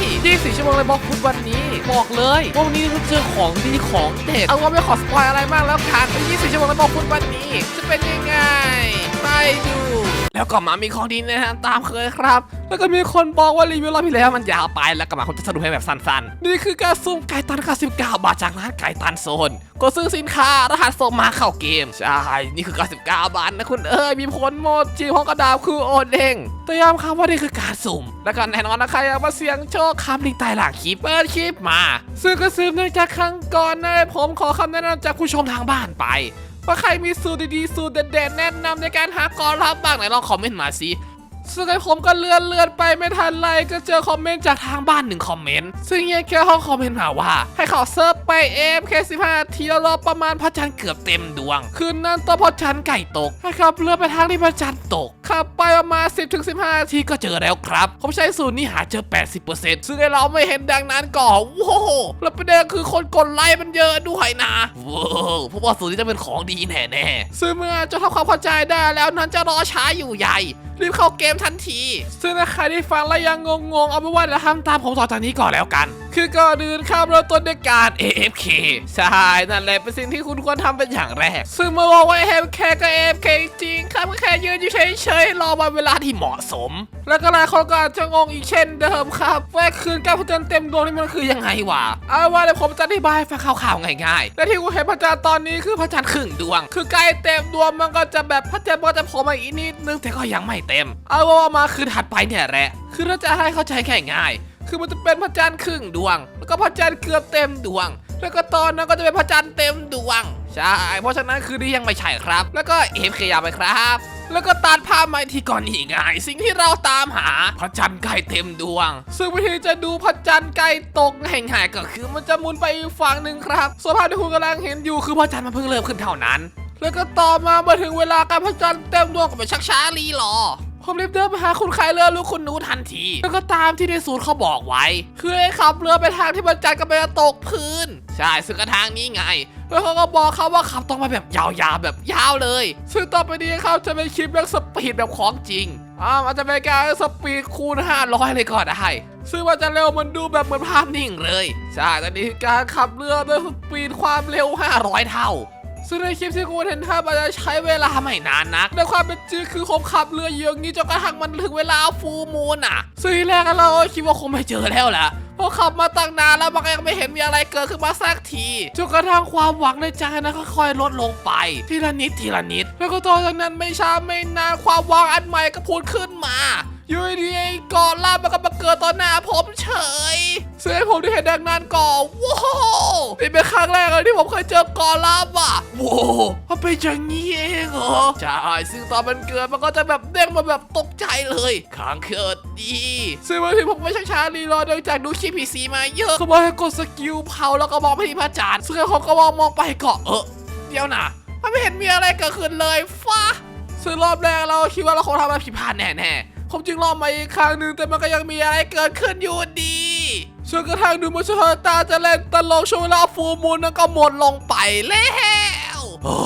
24ชั่วโมงเลยบล็อกฟุตวันนี้บอกเลยว่าวันนี้เราเจอของดีของเด็ดเอาว่าไม่ขอสปอยอะไรมากแล้วกัน24ชั่วโมงเลยบล็อกฟุตวันนี้ จะเป็นยังไงไปดู แล้วก็มามีของดีนะฮะตามเคยครับ แล้วก็มีคนบอกว่ารีวิวรอบที่แล้วมันยาวไปแล้วก็มาผมจะสรุปให้แบบสั้นๆ นี่คือการซุ่มไก่ตัน99บาทจากร้านไก่ตันโซนกดซื้อสินค้ารหัสส่งมาเข้าเกม ใช่ นี่คือ 99 บาทนะคุณเอ้ยมีผลหมดจีห้องกระดาษคือโอเด้งแต่ย้ำครับว่านี่คือการสุ่ม แล้วก็แน่นอนนะใครอยากมาเสี่ยงโชคคำลิงใต้หลังคลิปเปิดคลิปมา ซึ่งก็ซื้อเนื่องจากครั้งก่อนนะผมขอคำแนะนำจากผู้ชมทางบ้านไป ว่าใครมีสูตรดีๆสูตรเด็ดๆแนะนำในการหากรรับบ้างไหนลองคอมเมนต์มาสิซึ่งไอผมก็เลื่อนเลื่อนไปไม่ทันไรก็เจอคอมเมนต์จากทางบ้านหนึ่งคอมเมนต์ซึ่งเฮียแค่ห้องคอมเมนต์มาว่า ให้เขาเซิร์ฟไปเอฟแค่สิบห้าทีแล้วรอประมาณพระจันทร์เกือบเต็มดวง คืนนั้นตอพระจันทร์ไก่ตกให้ขับเรือไปทางที่พระจันทร์ตกขับไปประมาณ 10-15ถึง15นาทีก็เจอแล้วครับ ผมใช้สูตรนี้หาเจอ 80%ซึ่งไอเราไม่เห็นดังนั้นก็โว้โหแล้วประเด็นคือคนกดไลค์มันเยอะด้วยนะว้าวเพราะว่าสูตรนี้จะเป็นของดีแน่ๆซึ่งเมื่อจะทำความเข้าใจได้แล้วนั้นจะรอช้าอยู่ใหญ่รีบเข้าเกมทันที ซึ่งถ้าใครที่ฟังแล้วยังงงๆ เอาเป็นว่าเดี๋ยวทำตามผมต่อจากนี้ก่อนแล้วกัน คือก่อนอื่นครับเราต้นด้วยการ AFK ใช่นั่นแหละเป็นสิ่งที่คุณควรทำเป็นอย่างแรก ซึ่งมาบอกว่า AFK ก็ AFK จริงครับก็แค่ยืนอยู่เฉยๆรอวันเวลาที่เหมาะสม แล้วก็หลายคนก็อาจจะงงอีกเช่นเดิมครับว่าคืนการพระจันเต็มดวงนี่มันคือยังไงวะเอาว่าเดี๋ยวผมจะอธิบายให้ฟังข่าวๆง่ายๆและที่กูเห็นพระจันทร์ตอนนี้คือพระจันทร์ครึ่งดวง คือใกล้เต็มดวงมันก็จะแบบพระจันทร์ก็จะโผล่มาอีกนิดนึงแต่ก็ยังไม่เต็ม เอาว่ามาคืนถัดไปเนี่ยแหละคือถ้าจะให้เข้าใจแค่ง่ายๆ คือมันจะเป็นพระจันทร์ครึ่งดวง แล้วก็พระจันทร์เกือบเต็มดวง แล้วก็ตอนนั้นก็จะเป็นพระจันทร์เต็มดวง ใช่ เพราะฉะนั้นคือนี่ยังไม่ใช่ครับ แล้วก็เอฟเคยาไปครับ แล้วก็ตัดภาพมาที่ก่อนอีกไงสิ่งที่เราตามหาพระจันทร์ใกล้เต็มดวง ซึ่งวิธีจะดูพระจันทร์ใกล้ตกแห่งหายก็คือมันจะหมุนไปอีกฝั่งหนึ่งครับส่วนภาพที่คุณกำลังเห็นอยู่คือพระจันทร์มันเพิ่งเริ่มขึ้นเท่านั้น แล้วก็ต่อมาเมื่อถึงเวลาการพระจันทร์เต็มดวงก็ไปชักช้ารีรอ ผมรีบเดินไปหาคุณขายเรือลูกคุณนูทันที แล้วก็ตามที่ในสูตรเขาบอกไว้ คือให้ขับเรือไปทางที่พระจันทร์กำลังจะตกพื้น ใช่ซึ่งก็ทางนี้ไง แล้วเขาก็บอกเขาว่าขับตรงไปแบบยาวๆแบบยาวเลย ซึ่งต่อไปนี้เขาจะเป็นคลิปเรื่องสปีดแบบของจริงอ่ามันจะเป็นการสปีดคูณ 500 เลยก็ได้ซึ่งมันจะเร็วมันดูแบบเหมือนภาพนิ่งเลย ใช่ต่นี่คือการขับเรือด้วยสปีดความเร็ว 500 เท่า ซึ่งในคลิปที่คุณเห็นภาอาจจะใช้เวลาไม่นานนักในความเป็นจริงคือผมขับเรืออยู่อย่างนี้จนกระทั่งมันถึงเวลาฟูมูนอะซึ่งแรกเราคิดว่าคงไม่เจอแล้วแหละเพราะขับมาตั้งนานแล้วมันยังไม่เห็นมีอะไรเกิดขึ้นมาสักทีจนกระทั่งความหวังในใจนะค่อยๆลดลงไป ทีละนิดทีละนิด แล้วก็ตอนจากนั้นไม่ช้าไม่นานความหวังอันใหม่ก็พูดขึ้นมา อยู่ดีๆไอ้กอล่ามันก็มาเกิดต่อหน้าผมเฉยซึ่งให้ผมได้เห็นดังนั้นก็ว้าวนี่เป็นครั้งแรกเลยที่ผมเคยเจอกอล่าอะว้าวมันเป็นอย่างนี้เองเหรอใช่ซึ่งตอนมันเกิดมันก็จะแบบเด้งมาแบบตกใจเลยค้างเกิดดีซึ่งบางทีผมไม่ช้าๆรีรอเนื่องจากดูคลิปพีซีมาเยอะเขาบอกให้กดสกิลเผาแล้วก็มองไปที่พระจันทร์ซึ่งเขาก็มองมองไปก็เออเดี๋ยวนะมันไม่เห็นมีอะไรเกิดขึ้นเลยฟ้าซึ่งรอบแรกเราคิดว่าเราคงทำอะไรผิดพลาดแน่ๆ ผมจึงรอบมาอีกครั้งหนึ่งแต่มันก็ยังมีอะไรเกิดขึ้นอยู่ดีจนกระทั่งดูมันชะตาจะเล่นตลกช่วงเวลาฟูมูลนั้นก็หมดลงไปแล้วโอ้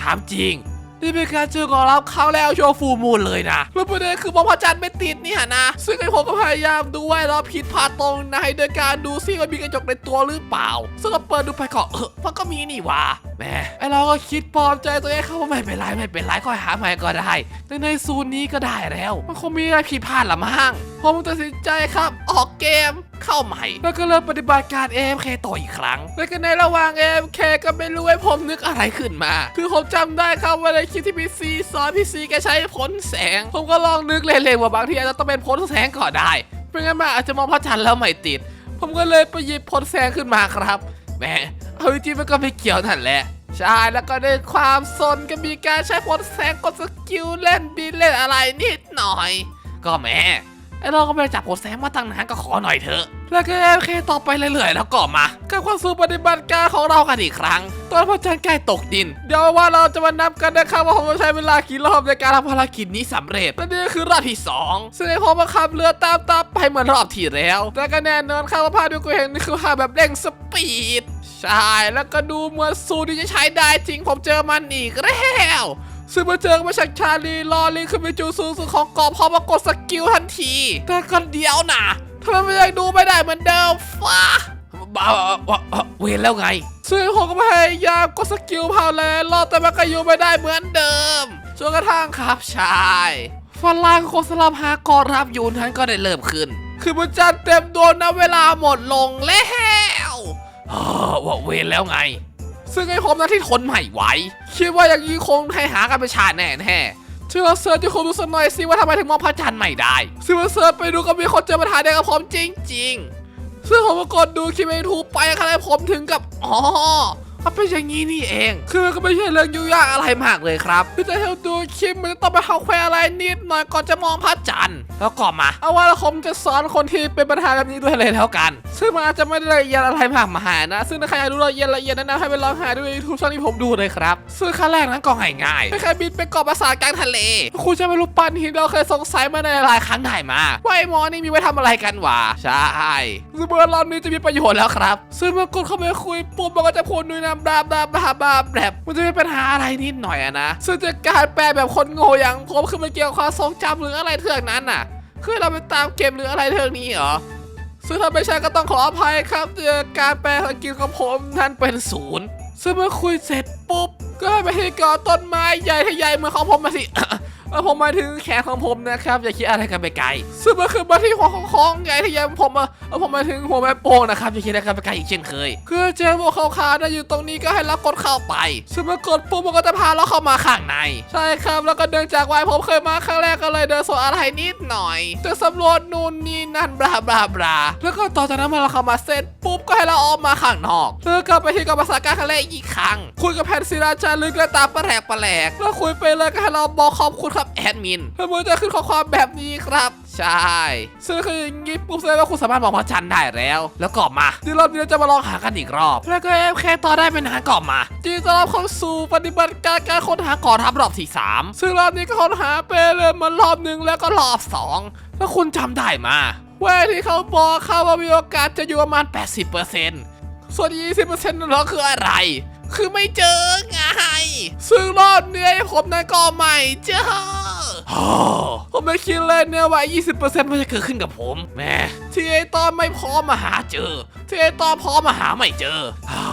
ถามจริงนี่เป็นการเจอของรับเขาแล้วโชวงฟูมูลเลยนะแล้วประเด็นคือมองพระจันทร์ไม่ติดเนี่ยนะ ซึ่งไอ้ผมก็พยายามดูว่าเราผิดพลาดตรงไหนโดยการดูซิว่ามีกระจกในตัวหรือเปล่า ซึ่งก็เปิดดูไปก็เออมันก็มีนี่ว่า แหมไอเราก็คิดปลอบใจตัวเองเขาว่าไม่เป็นไรไม่เป็นไรค่อยหาใหม่ก็ได้ แต่ในซูนนี้ก็ได้แล้ว มันคงมีอะไรผิดพลาดละมั้งผมตัดสินใจครับ ออกเกมเข้าใหม่ แล้วก็เริ่มปฏิบัติการ AFK ต่ออีกครั้ง แล้วก็ในระหว่าง AFK ก็ไม่รู้ให้ผมนึกอะไรขึ้นมา คือผมจำได้ครับว่าในคลิปที่พีซีสอนพีซีแกใช้พ้นแสง ผมก็ลองนึกเล่นๆว่าบางทีอาจจะต้องเป็นพ้นแสงก่อนได้ไม่งั้นมันอาจจะมองพระจันทร์แล้วไม่ติด ผมก็เลยไปหยิบพ้นแสงขึ้นมาครับแหม เอาจริงๆมันก็ไม่เกี่ยวนั่นแหละ ใช่แล้วก็ด้วยความสนก็มีการใช้พลแสงกดสกิลเล่นบินเล่นอะไรนิดหน่อย ก็แม่ ไอเราก็ไม่ได้จับพ้นแสงมาตั้งนานก็ขอหน่อยเถอะ แล้วก็โอเคต่อไปเรื่อยๆแล้วก็มากับความสู่ปฏิบัติการของเรากันอีกครั้ง ตอนพระจันทร์ใกล้ตกดิน เดี๋ยวว่าเราจะมานับกันนะครับว่าผมจะใช้เวลากี่รอบในการทำภารกิจนี้สำเร็จและนี่คือรอบที่สองซึ่งผมมาขับเรือตามตามไปเหมือนรอบที่แล้ว แต่ก็แน่นอนครับว่าภาพที่กูเห็นนี่คือภาพแบบเร่งสปีดใช่แล้วก็ดูเหมือนสูตรที่จะใช้ได้จริงผมเจอมันอีกแล้ว ซึ่งมาเจอมาจากชาลีลอลิงขึ้นไปจูสูงสุดของเกาะพอมากดสกิลทันที แต่ก็เดียวนะทำไมมันยังดูไม่ได้เหมือนเดิมฟ้าบ้าเวรแล้วไง ซึ่งผมก็พยายามกดสกิลพาวแล้วรอบแต่มันก็อยู่ไม่ได้เหมือนเดิมจนกระทั่งครับชายฝรั่งโคสลับหากอรับยู่นั้นก็ได้เริ่มขึ้น คือมันจันเต็มโดนนะเวลาหมดลงแล้วว่าเวรแล้วไง ซึ่งไอ้ผมนะที่ทนไม่ไหวคิดว่าอย่างนี้คงให้หากันไปชาแน่แน่ๆช่วยเราเสิร์ชที่คุณดูสักหน่อยสิว่าทำไมถึงมองพระจันทร์ไม่ได้ซึ่งเราเสิร์ชไปดูก็มีคนเจอปัญหาเดียวกับผมจริงๆซึ่งผมก็กดดูคลิปในทูไปอะไรผมถึงกับอ๋อ มันเป็นอย่างนี้นี่เอง คือมันก็ไม่ใช่เรื่องยุ่งยากอะไรมากเลยครับพี่จะให้เราดูคลิปมันจะต้องไปหาแควอะไรนิดหน่อยก่อนจะมองพระจันทร์แล้วก็มา เอาว่าแล้วผมจะสอนคนที่เป็นปัญหาแบบนี้ด้วยเลยแล้วกัน ซึ่งมันอาจจะไม่ได้ละเอียดอะไรมากมายนะ ซึ่งถ้าใครอยากดูละเอียดละเอียดแนะนำให้ไปลองหาดูในยูทูบช่องที่ผมดูเลยครับ ซึ่งขั้นแรกนั้นก็ง่ายๆแค่บินไปเกาะปราสาทกลางทะเล คุณจะไม่รู้ปันหินเราเคยสงสัยมาในหลายครั้งได้มาว่าไอ้หมอนี่มีไว้ทำอะไรกันวะใช่ซึ่งเมื่อรอบนี้จะมีประโยชน์แล้วครับ ซึ่งเมื่อกดเข้าไปคุยปุ๊บมันก็จะพูดด้วยน้ำบลาบลาบลาบลาแบบมันจะมีปัญหาอะไรนิดหน่อยอะนะซึ่งจะการแปลแบบคนโง่อย่างผมคือมันเกี่ยวกับความทรงจำหรืออะไรเทือกนั้นน่ะ คือเราไปตามเกมหรืออะไรเทือกนี้เหรอซึ่งถ้าไม่ใช่ก็ต้องขออภัยครับเจอการแปลอังกฤษของผมนั้นเป็นศูนย์ซึ่งเมื่อคุยเสร็จปุ๊บ ก็ให้ไปที่กาะต้นไม้ใหญ่ที่ใหญ่เหมือนของผมมาสิ เออผมมาถึงแขนของผมนะครับอย่าคิดอะไรกันไปไกลซึ่งมันคือมาที่หัวของของใหญ่ที่ใหญ่ของผมอะเออผมมาถึงหัวแม่โป้งนะครับอย่าคิดอะไรกันไปไกลอีกเช่นเคย คือเจอพวกขาวๆนะอยู่ตรงนี้ก็ให้เรากดเข้าไปซึ่งเมื่อกดปุ๊บมันก็จะพาเราเข้ามาข้างใน ใช่ครับแล้วก็เดินจากไว้ผมเคยมาครั้งแรกก็เลยเดินสวนอะไรนิดหน่อยจะสำรวจนู่นนี่นั่นบลาบลาบลาแล้วก็ต่อจากนั้นมื่อเราเข้ามาเสร็จปุ๊บก็ให้เราออกมาข้างนอกแล้วก็ไปที่กองภาษาการครั้งแรกอีกครั้งคุยกับแพนศิราจารึกและตาแปลกแปลกแล้วคุยไปเลยก็ให้เราบอกขอบคุณครับแอดมินแล้วมันจะขึ้นข้อความแบบนี้ครับ ใช่ซึ่งคืออย่างงี้ปุ๊บแสดงว่าคุณสามารถมองพระจันทร์ได้แล้ว แล้วก็มาที่รอบนี้เราจะมาลองหากันอีกรอบ แล้วก็เอฟแค่ต่อได้เป็นหาก่อนมาจีต้อนรับเข้าสู่ปฏิบัติการการค้นหาก่อนทัพรอบที่สามซึ่งรอบนี้ก็ค้นหาไปเลยมารอบหนึ่งแล้วก็รอบสองแล้วคุณจำได้มาว่าที่เขาบอกเขาว่ามีโอกาสจะอยู่ประมาณ 80%ส่วน 20%นั่นเหรอคืออะไร คือไม่เจอไง ซึ่งรอบเนี้ยผมนั้นก็ไม่เจอผมไม่คิดเลยเนี่ยว่า 20%มันจะเกิดขึ้นกับผมแม่ที่ไอตอนไม่พร้อมมาหาเจอ ที่ไอตอนพร้อมมาหาไม่เจออ้า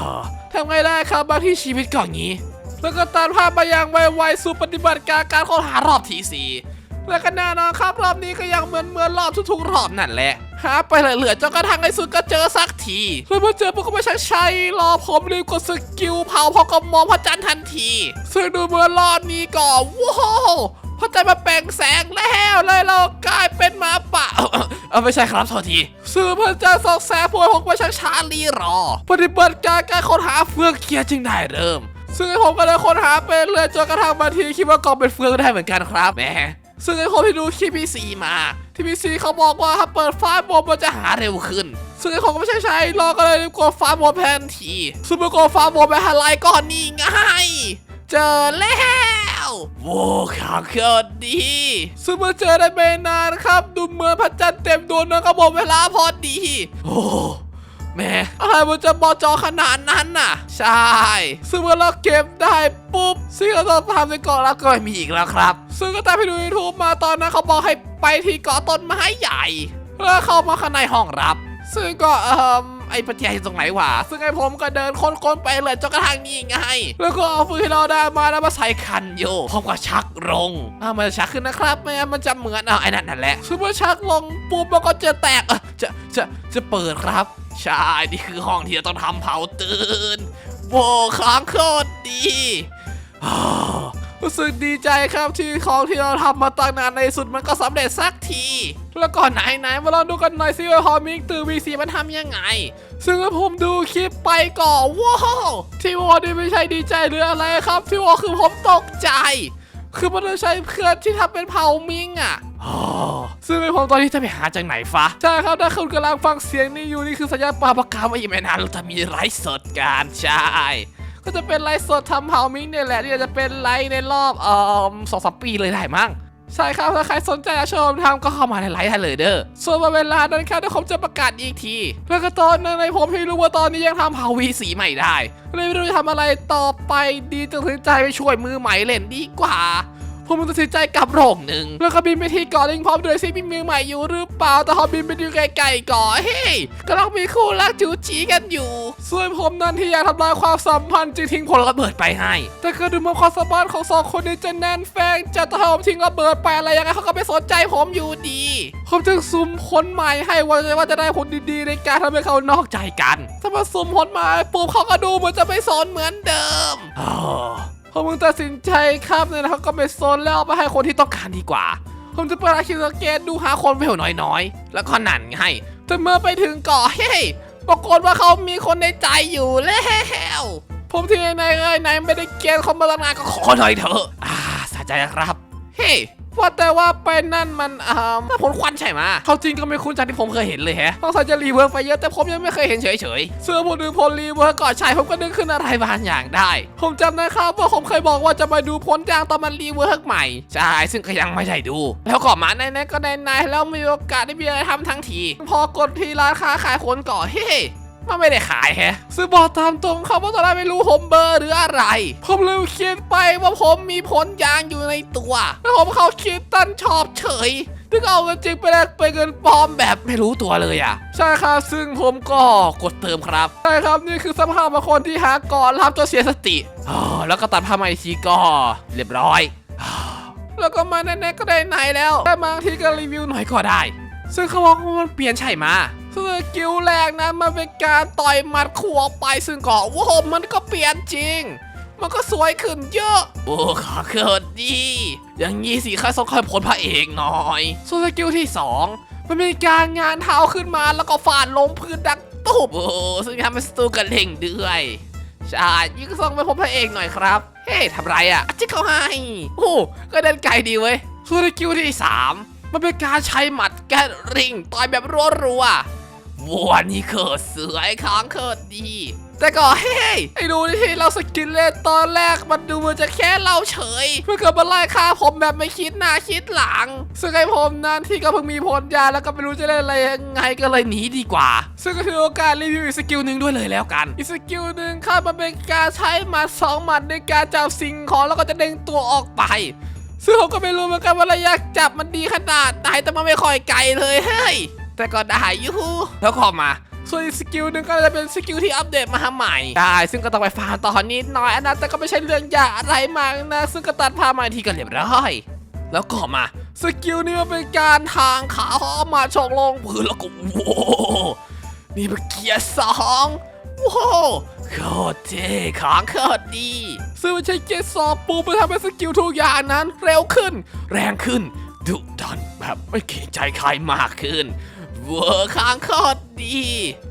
ทำไงได้ครับบางที่ชีวิตก็อย่างนี้ แล้วก็ตัดภาพไปยังไวๆสู่ปฏิบัติการการค้นหารอบที่สี่ และก็แน่นอนครับรอบนี้ก็ยังเหมือนเหมือนรอบทุกๆรอบนั่นแหละหาไปเหลือๆจนกระทั่งในสุดก็เจอสักทีแล้วพอเจอปุ๊บก็ไม่ใช่ใช่รอผมรีบกดสกิลเผาพอกมองพระจันทร์ทันทีซึ่งดูเหมือนรอบนี้ก็ว้าวพระจันทร์มาแปลงแสงแล้วเลยเรากลายเป็นหมาป่าเออไม่ใช่ครับโทษทีสื่อพระจันทร์สองแสงพวยผมก็ช่าชาลีรอ ปฏิบัติการการค้นหาเฟืองเคียจึงได้เริ่มซึ่งผมก็เลยค้นหาไปเรื่อยจนกระทั่งบางทีคิดว่ากองเป็นเฟืองได้เหมือนกันครับแหม ซึ่งไอ้คนที่ดูคลิปพีซีมา ที่พีซีเขาบอกว่าถ้าเปิดฟ้าโมมันจะหาเร็วขึ้น ซึ่งไอ้ของก็ไม่ใช่ใช้รอก็เลยกดฟ้าโมแพนทีซึ่งเมื่อกดฟ้าโมไปหาไลก่อนนี่ไงเจอแล้วโว้ข่าวเกิดดีซึ่งเมื่อเจอได้ไม่นานครับ ดูเหมือนพระจันทร์เต็มดวงนะก็หมดเวลาพอดี โอ้ แม่อะไรมันจะบอจอขนาดนั้นน่ะ ใช่ ซึ่งเมื่อเราเก็บได้ปุ๊บสิ่งเราต้องทำในเกาะเราก็ม่มีอีกแล้วครับ ซึ่งก็ตามไปดูยูทูบมาตอนนั้นเขาบอกให้ไปที่เกาะต้นไม้ใหญ่แล้วเข้ามาข้างในห้องรับ ซึ่งก็เอ่อ ไอ้ปัญญาอยู่ตรงไหนวะซึ่งไอ้ผมก็เดินค้นๆไปเลยจนกระทั่งนี่ไง แล้วก็เอาฟืนที่เราได้มาแล้วมาใส่คันโยผมก็ชักลงอ่ามันจะชักขึ้นนะครับไม่งั้นมันจะเหมือนอะไอ้นั่นนั่นแหละซึ่งเมื่อชักลงปุ๊บมันก็จะแตกเออจะจะจะเปิดครับใช่นี่คือห้องที่เราต้องทำเผาตื่นโว้ค้างโคตรดีอ้า รู้สึกดีใจครับที่ของที่เราทำมาตั้งนานในสุดมันก็สำเร็จสักที แล้วก่อนไหนไหนๆมาลองดูกันหน่อยสิว่าฮอมิกตือวีซีมันทำยังไง ซึ่งเมื่อผมดูคลิปไปก่อนว้าวที่วอนี่ไม่ใช่ดีใจหรืออะไรครับ ที่วอคือผมตกใจ คือมันต้องใช้เพื่อนที่ทำเป็นเผามิงอะอ๋อซึ่งไอ้ผมตอนนี้จะไปหาจากไหนฟ้าใช่ครับถ้าคุณกำลังฟังเสียงนี้อยู่นี่คือสัญญาณปาประกาศว่าอีกไม่นานเราจะมีไลฟ์สดกันใช่ ก็จะเป็นไลฟ์สดทำเฮามิงเนี่ยแหละที่จะเป็นไลฟ์ในรอบเอ่อสองสามปีเลยได้มั้งใช่ครับ ถ้าใครสนใจจะชมทำก็เข้ามาในไลฟ์ได้เลยเด้อ ส่วนเวลานั้นครับเดี๋ยวผมจะประกาศอีกที แล้วก็ตอนนั้นในผมให้รู้ว่าตอนนี้ยังทำเผาวีสีใหม่ได้ เลยไม่รู้จะทำอะไรต่อไปดีตัดสินใจไปช่วยมือใหม่เล่นดีกว่า ผมตัดสินใจกลับโรงหนึ่งแล้วก็บินไปที่เกาะลิงพร้อมด้วยซิมีเมืองใหม่อยู่หรือเปล่าแต่พอบินไปดูไกลๆเกาะเฮ้ยกำลังมีคู่รักจูจีกันอยู่ส่วนผมนั้นที่อยากทำลายความสัมพันธ์จึงทิ้งผลระเบิดไปให้ แต่ก็ดูเหมือนความสัมพันธ์ของสองคนนี้จะแน่นแฟงจะถ้าผมทิ้งระเบิดไปอะไรยังไงเขาก็ไม่สนใจผมอยู่ดีผมจึงซุ่มผลใหม่ให้ว่าจะว่าจะได้ผลดีๆ ในการทำให้เขานอกใจกันถ้ามาซุ่มผลใหม่ปุ๊บเขาก็ดูเหมือนจะไม่สนเหมือนเดิม อ้าวพอมึงตัดสินใจครับเนี่ยนะเขาก็ไปโซนแล้วเอาไปให้คนที่ต้องการดีกว่า ผมจะเปิดอาคิวสเกตดูหาคนเวลน้อยๆ แล้วก็นั่นไงแต่เมื่อไปถึงเกาะเฮ้ยปรากฏว่าเขามีคนในใจอยู่แล้วผมที่นายเอ้ยนายไม่ได้เกณฑ์เขามาทำงนานก็ขอหน่อยเถอะ อ่าสะใจครับ เฮ้ ว่าแต่ว่าไปนั่นมันอ่าผลควันใช่ไหมเขาจริงก็ไม่คุ้นจากที่ผมเคยเห็นเลยแฮะต้องใส่จะรีเวิร์กไปเยอะแต่ผมยังไม่เคยเห็นเฉยๆเสื้อผมดูพลรีเวิร์กก่อนใช่ผมก็นึกขึ้นอะไรบางอย่างได้ ผมจำได้ครับว่าผมเคยบอกว่าจะมาดูผลจางตอนมันรีเวิร์กใหม่ใช่ซึ่งก็ยังไม่ได้ดู แล้วก็มาในนๆก็ในในแล้วมีโอกาสได้มีอะไรทำทั้งที พอกดที่ร้านค้าขายขนก่อนเฮ้ มันไม่ได้ขายแฮะซื้อบอกตามตรงครับว่าตอนแรกไม่รู้ผมเบอร์หรืออะไร ผมเลยคิดไปว่าผมมีผลยางอยู่ในตัว แล้วผมเขาคิดตันชอบเฉยถึงเอาเงินจริงไปแลกเป็นเงินปลอมแบบไม่รู้ตัวเลยอะ ใช่ครับ ซึ่งผมก็กดเติมครับ ใช่ครับนี่คือสภาพบางคนที่หาก่อนรับจนเสียสติแล้วก็ตัดผ้าไหม่ทีก็เรียบร้อย แล้วก็มาแน่ๆก็ได้ไหนแล้วแต่บางทีก็รีวิวหน่อยก็ได้ ซึ่งเขาบอกว่ามันเปลี่ยนใช่มา สกิลแรกนะมันเป็นการต่อยหมัดขวไปซึ่งก็ว้าวมันก็เปลี่ยนจริง มันก็สวยขึ้นเยอะ โอ้ขอเกิดดีอย่างนี้สิข้าต้องคอยผลพระเอกหน่อยส่วนสกิลที่สองมันเป็นการงานเท้าขึ้นมาแล้วก็ฟาดลงพื้นดักตุบโอ้ซึ่งทำให้สตูกันเล่งด้วยใช่ยิ่งส่งไปพบพระเอกหน่อยครับ เฮ้ยทำไรอะจิ๊กเขาให้โอ้ก็เดินไกลดีเว้ยส่วนสกิลที่สามมันเป็นการใช้หมัดแกนริงต่อยแบบรัวๆ วัวนี่เขิดสวยของเขิดดี แต่ก็เฮ้ยไอ้ดูที่เราสกินเล่นตอนแรกมันดูเหมันจะแค่เราเฉย เพื่อเกิดมาไล่ฆ่าผมแบบไม่คิดหน้าคิดหลัง ซึ่งไอ้ผมนั้นที่ก็เพิ่งมีผลยาแล้วก็ไม่รู้จะเล่นอะไรยังไงก็เลยหนีดีกว่า ซึ่งก็ถือโอกาสรีวิวอีกสกิลหนึ่งด้วยเลยแล้วกัน อีกสกิลหนึ่งครับมันเป็นการใช้หมัดสองหมัดในการจับสิ่งของแล้วก็จะเด้งตัวออกไปซึ่งผมก็ไม่รู้เหมือนกันว่าระยะจับมันดีขนาดไหนแต่มันไม่ค่อยไกลเลยเฮ้ย แต่ก็ได้อยู่แล้วก็มาส่วนอีกสกิลหนึ่งก็จะเป็นสกิลที่อัปเดตมาใหม่ ได้ ซึ่งก็ต้องไปฟาร์มต่อนิดหน่อยอันนั้นแต่ก็ไม่ใช่เรื่องยากอะไรมากนะ ซึ่งก็ตัดพามาทีก็เรียบร้อย แล้วก็มา สกิลนี้มันเป็นการทางขาหอมมาชกลงพื้นแล้วก็โว้วนี่เป็นเกียร์สองว้าวโคตรเท่ของโคตรดี ซึ่งมันใช้เกียร์สองปูไปทำให้สกิลทุกอย่างนั้น เร็วขึ้น แรงขึ้นดุดันแบบไม่เกรงใจใครมากขึ้น เวอร์ค้างโคตรดี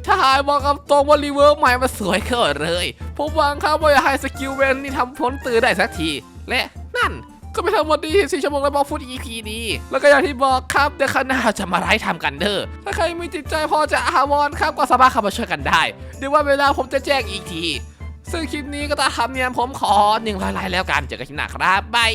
ถ้าหายบอกกับตรงว่ารีเวิร์กใหม่มาสวยเกินเลยผมหวังครับว่าจะให้สกิลเวนนี่ทำพ้นตื่นได้สักที และนั่นก็ไม่ทั้งหมดดีสี่ชั่วโมงแล้วบอกฟุต EP นี้ แล้วก็อย่างที่บอกครับเดี๋ยวข้างหน้าจะมาไลฟ์ทำกันเด้อ ถ้าใครมีจิตใจพอจะอาวอนครับก็สามารถเข้ามาช่วยกันได้เดี๋ยวว่าเวลาผมจะแจ้งอีกที ซึ่งคลิปนี้ก็ตามธรรมเนียมผมขอหนึ่งร้อยไลค์แล้วกัน เจอกันคลิปหน้าครับบาย